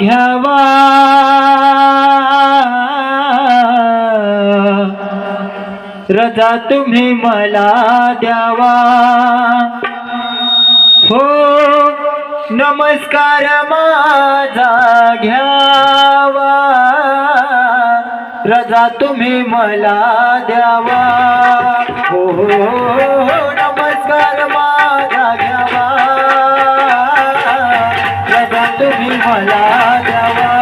घ्यावा. रजा तुम्ही मला द्यावा. हो नमस्कार माझा घ्यावा. रजा तुम्ही मला द्यावा. हो, हो, हो नमस्कार माझा घ्यावा. ভোলা যাওয়া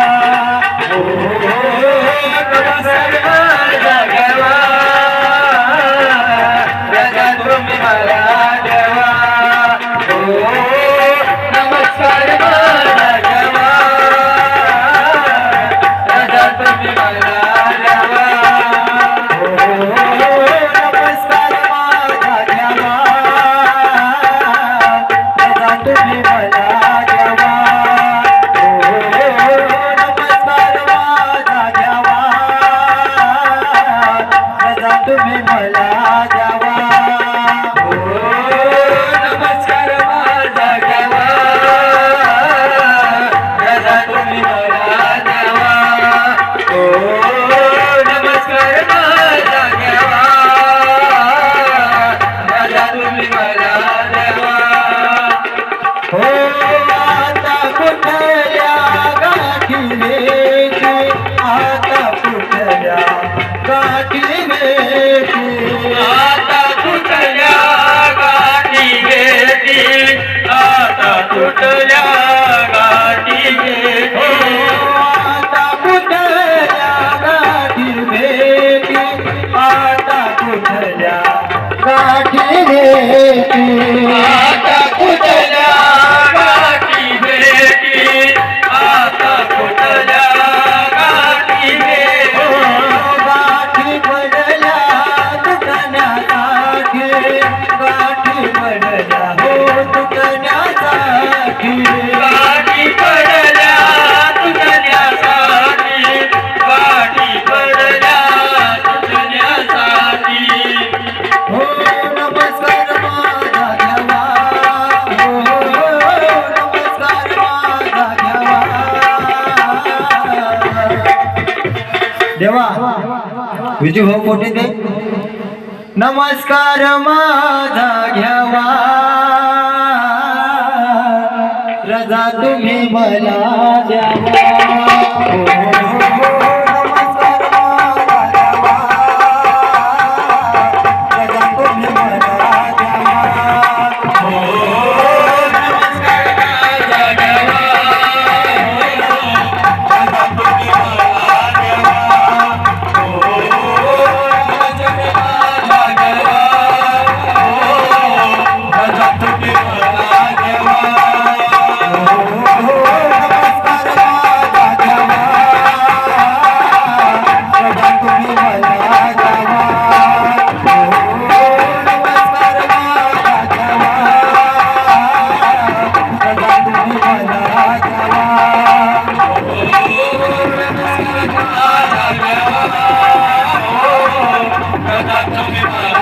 Selam. देवा. विजू भाऊ हो, कोठे ते? नमस्कार माझा घ्यावा. रजा तुम्ही मला द्यावा. हो, हो, Não tá, tá,